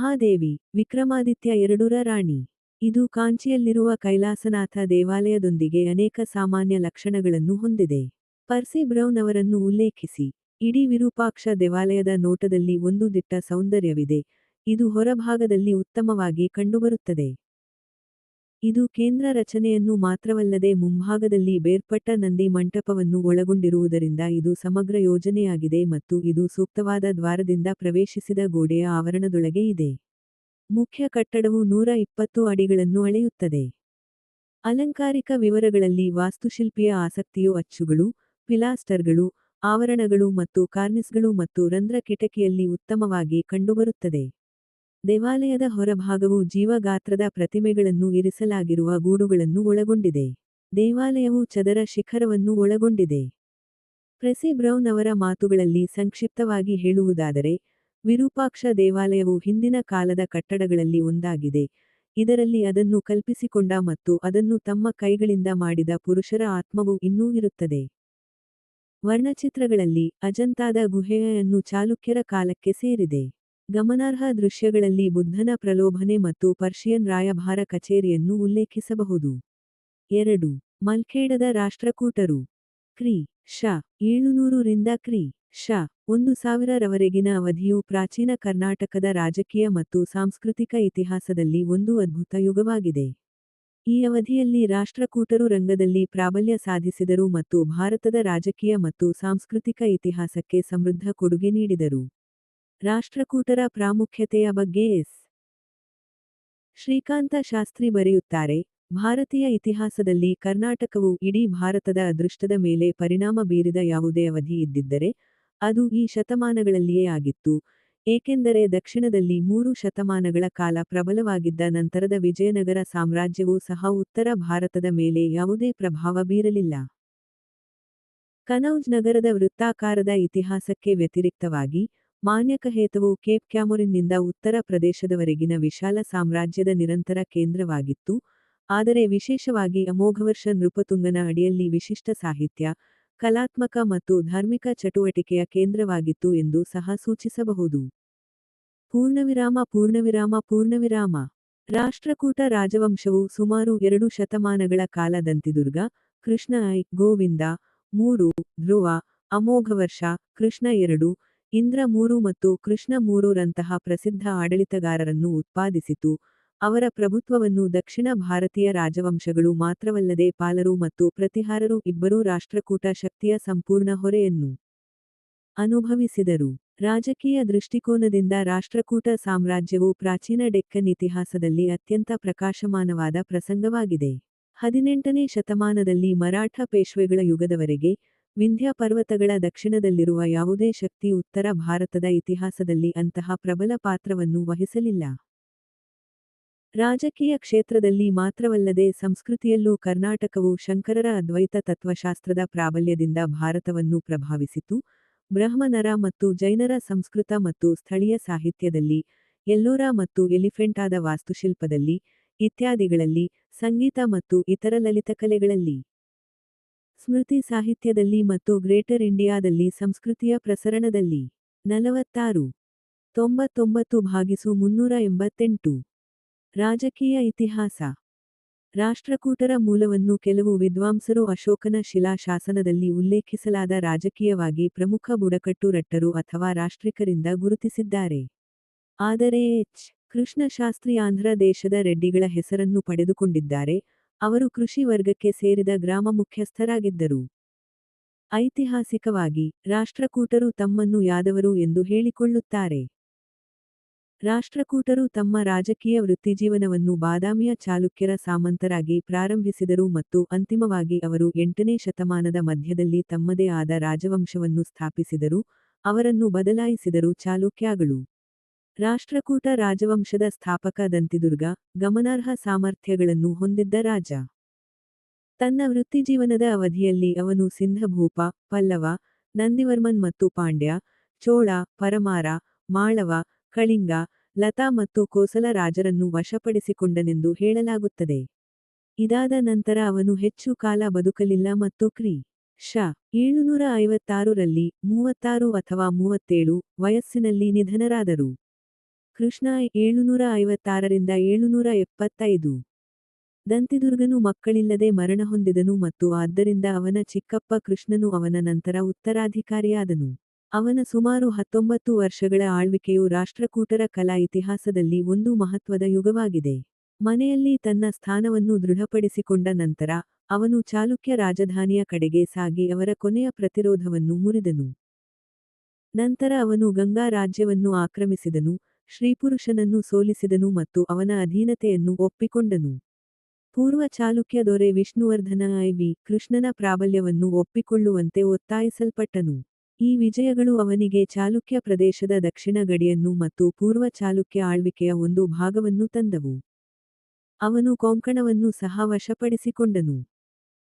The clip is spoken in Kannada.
ಮಹಾದೇವಿ, ವಿಕ್ರಮಾದಿತ್ಯ ಎರಡೂರ ರಾಣಿ. ಇದು ಕಾಂಚಿಯಲ್ಲಿರುವ ಕೈಲಾಸನಾಥ ದೇವಾಲಯದೊಂದಿಗೆ ಅನೇಕ ಸಾಮಾನ್ಯ ಲಕ್ಷಣಗಳನ್ನು ಹೊಂದಿದೆ. ಪರ್ಸಿ ಬ್ರೌನ್ ಅವರನ್ನು ಉಲ್ಲೇಖಿಸಿ, ಇಡೀ ವಿರೂಪಾಕ್ಷ ದೇವಾಲಯದ ನೋಟದಲ್ಲಿ ಒಂದು ದಿಟ್ಟ ಸೌಂದರ್ಯವಿದೆ. ಇದು ಹೊರಭಾಗದಲ್ಲಿ ಉತ್ತಮವಾಗಿ ಕಂಡುಬರುತ್ತದೆ. ಇದು ಕೇಂದ್ರ ರಚನೆಯನ್ನು ಮಾತ್ರವಲ್ಲದೆ ಮುಂಭಾಗದಲ್ಲಿ ಬೇರ್ಪಟ್ಟ ನಂದಿ ಮಂಟಪವನ್ನು ಒಳಗೊಂಡಿರುವುದರಿಂದ ಇದು ಸಮಗ್ರ ಯೋಜನೆಯಾಗಿದೆ ಮತ್ತು ಇದು ಸೂಕ್ತವಾದ ದ್ವಾರದಿಂದ ಪ್ರವೇಶಿಸಿದ ಗೋಡೆಯ ಆವರಣದೊಳಗೆ ಇದೆ. ಮುಖ್ಯ ಕಟ್ಟಡವು ನೂರ ಇಪ್ಪತ್ತು ಅಡಿಗಳನ್ನು ಅಳೆಯುತ್ತದೆ. ಅಲಂಕಾರಿಕ ವಿವರಗಳಲ್ಲಿ ವಾಸ್ತುಶಿಲ್ಪಿಯ ಆಸಕ್ತಿಯು ಅಚ್ಚುಗಳು, ಪಿಲಾಸ್ಟರ್ಗಳು, ಆವರಣಗಳು ಮತ್ತು ಕಾರ್ನಿಸ್ಗಳು ಮತ್ತು ರಂಧ್ರ ಕಿಟಕಿಯಲ್ಲಿ ಉತ್ತಮವಾಗಿ ಕಂಡುಬರುತ್ತದೆ. ದೇವಾಲಯದ ಹೊರಭಾಗವು ಜೀವಗಾತ್ರದ ಪ್ರತಿಮೆಗಳನ್ನು ಇರಿಸಲಾಗಿರುವ ಗೂಡುಗಳನ್ನು ಒಳಗೊಂಡಿದೆ. ದೇವಾಲಯವು ಚದರ ಶಿಖರವನ್ನು ಒಳಗೊಂಡಿದೆ. ಪ್ರೆಸಿ ಬ್ರೌನ್ ಅವರ ಮಾತುಗಳಲ್ಲಿ ಸಂಕ್ಷಿಪ್ತವಾಗಿ ಹೇಳುವುದಾದರೆ, ವಿರೂಪಾಕ್ಷ ದೇವಾಲಯವು ಹಿಂದಿನ ಕಾಲದ ಕಟ್ಟಡಗಳಲ್ಲಿ ಒಂದಾಗಿದೆ. ಇದರಲ್ಲಿ ಅದನ್ನು ಕಲ್ಪಿಸಿಕೊಂಡ ಮತ್ತು ಅದನ್ನು ತಮ್ಮ ಕೈಗಳಿಂದ ಮಾಡಿದ ಪುರುಷರ ಆತ್ಮವು ಇನ್ನೂ ಇರುತ್ತದೆ. ವರ್ಣಚಿತ್ರಗಳಲ್ಲಿ ಅಜಂತಾದ ಗುಹೆಯನ್ನು ಚಾಲುಕ್ಯರ ಕಾಲಕ್ಕೆ ಸೇರಿದೆ. ಗಮನಾರ್ಹ ದೃಶ್ಯಗಳಲ್ಲಿ ಬುದ್ಧನ ಪ್ರಲೋಭನೆ ಮತ್ತು ಪರ್ಷಿಯನ್ ರಾಯಭಾರ ಕಚೇರಿಯನ್ನು ಉಲ್ಲೇಖಿಸಬಹುದು. ಎರಡು. ಮಲ್ಖೇಡದ ರಾಷ್ಟ್ರಕೂಟರು. ಕ್ರಿ. ಶ. ಏಳುನೂರು ರಿಂದ ಕ್ರಿ. ಶ. ಒಂದು ಸಾವಿರರವರೆಗಿನ ಅವಧಿಯು ಪ್ರಾಚೀನ ಕರ್ನಾಟಕದ ರಾಜಕೀಯ ಮತ್ತು ಸಾಂಸ್ಕೃತಿಕ ಇತಿಹಾಸದಲ್ಲಿ ಒಂದು ಅದ್ಭುತ ಯುಗವಾಗಿದೆ. ಈ ಅವಧಿಯಲ್ಲಿ ರಾಷ್ಟ್ರಕೂಟರು ರಂಗದಲ್ಲಿ ಪ್ರಾಬಲ್ಯ ಸಾಧಿಸಿದರು ಮತ್ತು ಭಾರತದ ರಾಜಕೀಯ ಮತ್ತು ಸಾಂಸ್ಕೃತಿಕ ಇತಿಹಾಸಕ್ಕೆ ಸಮೃದ್ಧ ಕೊಡುಗೆ ನೀಡಿದರು. ರಾಷ್ಟ್ರಕೂಟರ ಪ್ರಾಮುಖ್ಯತೆಯ ಬಗ್ಗೆ ಎಸ್. ಶ್ರೀಕಾಂತ ಶಾಸ್ತ್ರಿ ಬರೆಯುತ್ತಾರೆ, ಭಾರತೀಯ ಇತಿಹಾಸದಲ್ಲಿ ಕರ್ನಾಟಕವು ಇಡೀ ಭಾರತದ ಅದೃಷ್ಟದ ಮೇಲೆ ಪರಿಣಾಮ ಬೀರಿದ ಯಾವುದೇ ಅವಧಿ ಇದ್ದಿದ್ದರೆ, ಅದು ಈ ಶತಮಾನಗಳಲ್ಲಿಯೇ ಆಗಿತ್ತು. ಏಕೆಂದರೆ ದಕ್ಷಿಣದಲ್ಲಿ ಮೂರು ಶತಮಾನಗಳ ಕಾಲ ಪ್ರಬಲವಾಗಿದ್ದ ನಂತರದ ವಿಜಯನಗರ ಸಾಮ್ರಾಜ್ಯವೂ ಸಹ ಉತ್ತರ ಭಾರತದ ಮೇಲೆ ಯಾವುದೇ ಪ್ರಭಾವ ಬೀರಲಿಲ್ಲ. ಕನೌಜ್ ನಗರದ ವೃತ್ತಾಕಾರದ ಇತಿಹಾಸಕ್ಕೆ ವ್ಯತಿರಿಕ್ತವಾಗಿ ಮಾನ್ಯಕಹೇತವು ಕೇಪ್ ಕ್ಯಾಮೊರಿನ್ನಿಂದ ಉತ್ತರ ಪ್ರದೇಶದವರೆಗಿನ ವಿಶಾಲ ಸಾಮ್ರಾಜ್ಯದ ನಿರಂತರ ಕೇಂದ್ರವಾಗಿತ್ತು. ಆದರೆ ವಿಶೇಷವಾಗಿ ಅಮೋಘವರ್ಷ ನೃಪತುಂಗನ ಅಡಿಯಲ್ಲಿ ವಿಶಿಷ್ಟ ಸಾಹಿತ್ಯ, ಕಲಾತ್ಮಕ ಮತ್ತು ಧಾರ್ಮಿಕ ಚಟುವಟಿಕೆಯ ಕೇಂದ್ರವಾಗಿತ್ತು ಎಂದು ಸಹ ಸೂಚಿಸಬಹುದು. ಪೂರ್ಣವಿರಾಮ ಪೂರ್ಣವಿರಾಮ ಪೂರ್ಣವಿರಾಮ. ರಾಷ್ಟ್ರಕೂಟ ರಾಜವಂಶವು ಸುಮಾರು ಎರಡು ಶತಮಾನಗಳ ಕಾಲ ದಂತಿದುರ್ಗ ಕೃಷ್ಣ ಐ, ಗೋವಿಂದ, ಮೂರು, ಧ್ರುವ, ಅಮೋಘವರ್ಷ, ಕೃಷ್ಣ ಎರಡು ಇಂದ್ರ ಮೂರು ಮತ್ತು ಕೃಷ್ಣ ಮೂರೂರಂತಹ ಪ್ರಸಿದ್ಧ ಆಡಳಿತಗಾರರನ್ನು ಉತ್ಪಾದಿಸಿತು. ಅವರ ಪ್ರಭುತ್ವವನ್ನು ದಕ್ಷಿಣ ಭಾರತೀಯ ರಾಜವಂಶಗಳು ಮಾತ್ರವಲ್ಲದೆ ಪಾಲರು ಮತ್ತು ಪ್ರತಿಹಾರರು ಇಬ್ಬರೂ ರಾಷ್ಟ್ರಕೂಟ ಶಕ್ತಿಯ ಸಂಪೂರ್ಣ ಹೊರೆಯನ್ನು ಅನುಭವಿಸಿದರು. ರಾಜಕೀಯ ದೃಷ್ಟಿಕೋನದಿಂದ ರಾಷ್ಟ್ರಕೂಟ ಸಾಮ್ರಾಜ್ಯವು ಪ್ರಾಚೀನ ಡೆಕ್ಕನ್ ಇತಿಹಾಸದಲ್ಲಿ ಅತ್ಯಂತ ಪ್ರಕಾಶಮಾನವಾದ ಪ್ರಸಂಗವಾಗಿದೆ. ಹದಿನೆಂಟನೇ ಶತಮಾನದಲ್ಲಿ ಮರಾಠ ಪೇಶ್ವೆಗಳ ಯುಗದವರೆಗೆ ವಿಂಧ್ಯ ಪರ್ವತಗಳ ದಕ್ಷಿಣದಲ್ಲಿರುವ ಯಾವುದೇ ಶಕ್ತಿ ಉತ್ತರ ಭಾರತದ ಇತಿಹಾಸದಲ್ಲಿ ಅಂತಹ ಪ್ರಬಲ ಪಾತ್ರವನ್ನು ವಹಿಸಲಿಲ್ಲ. ರಾಜಕೀಯ ಕ್ಷೇತ್ರದಲ್ಲಿ ಮಾತ್ರವಲ್ಲದೆ ಸಂಸ್ಕೃತಿಯಲ್ಲೂ ಕರ್ನಾಟಕವು ಶಂಕರರ ಅದ್ವೈತ ತತ್ವಶಾಸ್ತ್ರದ ಪ್ರಾಬಲ್ಯದಿಂದ ಭಾರತವನ್ನು ಪ್ರಭಾವಿಸಿತು. ಬ್ರಹ್ಮನರ ಮತ್ತು ಜೈನರ ಸಂಸ್ಕೃತ ಮತ್ತು ಸ್ಥಳೀಯ ಸಾಹಿತ್ಯದಲ್ಲಿ, ಎಲ್ಲೋರ ಮತ್ತು ಎಲಿಫೆಂಟಾದ ವಾಸ್ತುಶಿಲ್ಪದಲ್ಲಿ, ಇತ್ಯಾದಿಗಳಲ್ಲಿ, ಸಂಗೀತ ಮತ್ತು ಇತರ ಲಲಿತಕಲೆಗಳಲ್ಲಿ ಸ್ಮೃತಿ ಸಾಹಿತ್ಯದಲ್ಲಿ ಮತ್ತು ಗ್ರೇಟರ್ ಇಂಡಿಯಾದಲ್ಲಿ ಸಂಸ್ಕೃತಿಯ ಪ್ರಸರಣದಲ್ಲಿ. ನಲವತ್ತಾರು. ತೊಂಬತ್ತೊಂಬತ್ತು ಭಾಗಿಸು ಮುನ್ನೂರ ಎಂಬತ್ತೆಂಟು. ರಾಜಕೀಯ ಇತಿಹಾಸ. ರಾಷ್ಟ್ರಕೂಟರ ಮೂಲವನ್ನು ಕೆಲವು ವಿದ್ವಾಂಸರು ಅಶೋಕನ ಶಿಲಾ ಶಾಸನದಲ್ಲಿ ಉಲ್ಲೇಖಿಸಲಾದ ರಾಜಕೀಯವಾಗಿ ಪ್ರಮುಖ ಬುಡಕಟ್ಟು ರಟ್ಟರು ಅಥವಾ ರಾಷ್ಟ್ರಿಕರಿಂದ ಗುರುತಿಸಿದ್ದಾರೆ. ಆದರೆ ಎಚ್. ಕೃಷ್ಣಶಾಸ್ತ್ರಿ ಆಂಧ್ರ ದೇಶದ ರೆಡ್ಡಿಗಳ ಹೆಸರನ್ನು ಪಡೆದುಕೊಂಡಿದ್ದಾರೆ. ಅವರು ಕೃಷಿ ವರ್ಗಕ್ಕೆ ಸೇರಿದ ಗ್ರಾಮ ಮುಖ್ಯಸ್ಥರಾಗಿದ್ದರು. ಐತಿಹಾಸಿಕವಾಗಿ, ರಾಷ್ಟ್ರಕೂಟರು ತಮ್ಮನ್ನು ಯಾದವರು ಎಂದು ಹೇಳಿಕೊಳ್ಳುತ್ತಾರೆ. ರಾಷ್ಟ್ರಕೂಟರು ತಮ್ಮ ರಾಜಕೀಯ ವೃತ್ತಿಜೀವನವನ್ನು ಬಾದಾಮಿಯ ಚಾಲುಕ್ಯರ ಸಾಮಂತರಾಗಿ ಪ್ರಾರಂಭಿಸಿದರು ಮತ್ತು ಅಂತಿಮವಾಗಿ ಅವರು ಎಂಟನೇ ಶತಮಾನದ ಮಧ್ಯದಲ್ಲಿ ತಮ್ಮದೇ ಆದ ರಾಜವಂಶವನ್ನು ಸ್ಥಾಪಿಸಿದರು, ಅವರನ್ನು ಬದಲಾಯಿಸಿದರು ಚಾಲುಕ್ಯಾಗಳು. ರಾಷ್ಟ್ರಕೂಟ ರಾಜವಂಶದ ಸ್ಥಾಪಕ ದಂತಿದುರ್ಗ ಗಮನಾರ್ಹ ಸಾಮರ್ಥ್ಯಗಳನ್ನು ಹೊಂದಿದ್ದ ರಾಜ. ತನ್ನ ವೃತ್ತಿಜೀವನದ ಅವಧಿಯಲ್ಲಿ ಅವನು ಸಿಂಧಭೂಪ, ಪಲ್ಲವ, ನಂದಿವರ್ಮನ್ ಮತ್ತು ಪಾಂಡ್ಯ, ಚೋಳ, ಪರಮಾರ, ಮಾಳವ, ಕಳಿಂಗ, ಲತಾ ಮತ್ತು ಕೋಸಲ ರಾಜರನ್ನು ವಶಪಡಿಸಿಕೊಂಡನೆಂದು ಹೇಳಲಾಗುತ್ತದೆ. ಇದಾದ ನಂತರ ಅವನು ಹೆಚ್ಚು ಕಾಲ ಬದುಕಲಿಲ್ಲ ಮತ್ತು ಕ್ರಿ. ಶ. ಏಳುನೂರ ಐವತ್ತಾರರಲ್ಲಿ ಮೂವತ್ತಾರು ಅಥವಾ ಮೂವತ್ತೇಳು ವಯಸ್ಸಿನಲ್ಲಿ ನಿಧನರಾದರು. ಕೃಷ್ಣ ಏಳುನೂರ ಐವತ್ತಾರರಿಂದ ಏಳುನೂರ ಎಪ್ಪತ್ತೈದು ದಂತಿದುರ್ಗನು ಮಕ್ಕಳಿಲ್ಲದೆ ಮರಣ ಹೊಂದಿದನು ಮತ್ತು ಆದ್ದರಿಂದ ಅವನ ಚಿಕ್ಕಪ್ಪ ಕೃಷ್ಣನು ಅವನ ನಂತರ ಉತ್ತರಾಧಿಕಾರಿಯಾದನು. ಅವನ ಸುಮಾರು ಹತ್ತೊಂಬತ್ತು ವರ್ಷಗಳ ಆಳ್ವಿಕೆಯು ರಾಷ್ಟ್ರಕೂಟರ ಕಲಾ ಇತಿಹಾಸದಲ್ಲಿ ಒಂದು ಮಹತ್ವದ ಯುಗವಾಗಿದೆ. ಮನೆಯಲ್ಲಿ ತನ್ನ ಸ್ಥಾನವನ್ನು ದೃಢಪಡಿಸಿಕೊಂಡ ನಂತರ, ಅವನು ಚಾಲುಕ್ಯ ರಾಜಧಾನಿಯ ಕಡೆಗೆ ಸಾಗಿ ಅವರ ಕೊನೆಯ ಪ್ರತಿರೋಧವನ್ನು ಮುರಿದನು. ನಂತರ ಅವನು ಗಂಗಾ ರಾಜ್ಯವನ್ನು ಆಕ್ರಮಿಸಿದನು, ಶ್ರೀಪುರುಷನನ್ನು ಸೋಲಿಸಿದನು ಮತ್ತು ಅವನ ಅಧೀನತೆಯನ್ನು ಒಪ್ಪಿಕೊಂಡನು. ಪೂರ್ವ ಚಾಲುಕ್ಯ ದೊರೆ ವಿಷ್ಣುವರ್ಧನ ಐ ವಿ. ಕೃಷ್ಣನ ಪ್ರಾಬಲ್ಯವನ್ನು ಒಪ್ಪಿಕೊಳ್ಳುವಂತೆ ಒತ್ತಾಯಿಸಲ್ಪಟ್ಟನು. ಈ ವಿಜಯಗಳು ಅವನಿಗೆ ಚಾಲುಕ್ಯ ಪ್ರದೇಶದ ದಕ್ಷಿಣ ಗಡಿಯನ್ನು ಮತ್ತು ಪೂರ್ವ ಚಾಲುಕ್ಯ ಆಳ್ವಿಕೆಯ ಒಂದು ಭಾಗವನ್ನು ತಂದವು. ಅವನು ಕೊಂಕಣವನ್ನು ಸಹ ವಶಪಡಿಸಿಕೊಂಡನು.